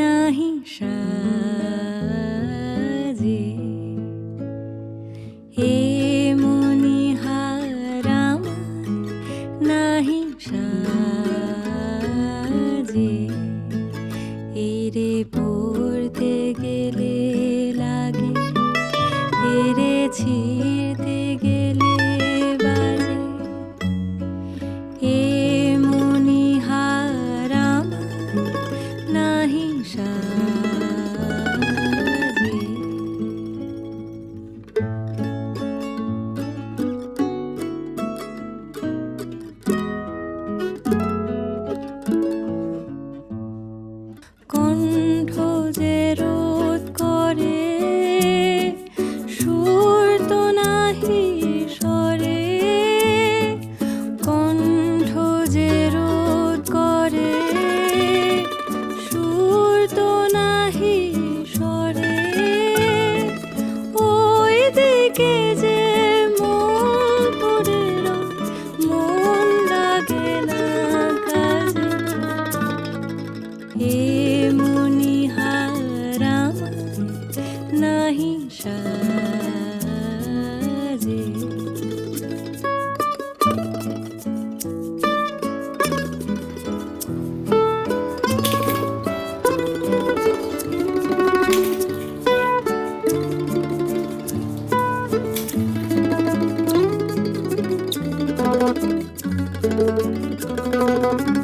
নাহি সাজে। এ মনিহারাম নাহি সাজে। এরে পড়তে গেলে লাগে এরে ছিড়তে সাজে হে মনিহারাম নাহি সাজে। Thank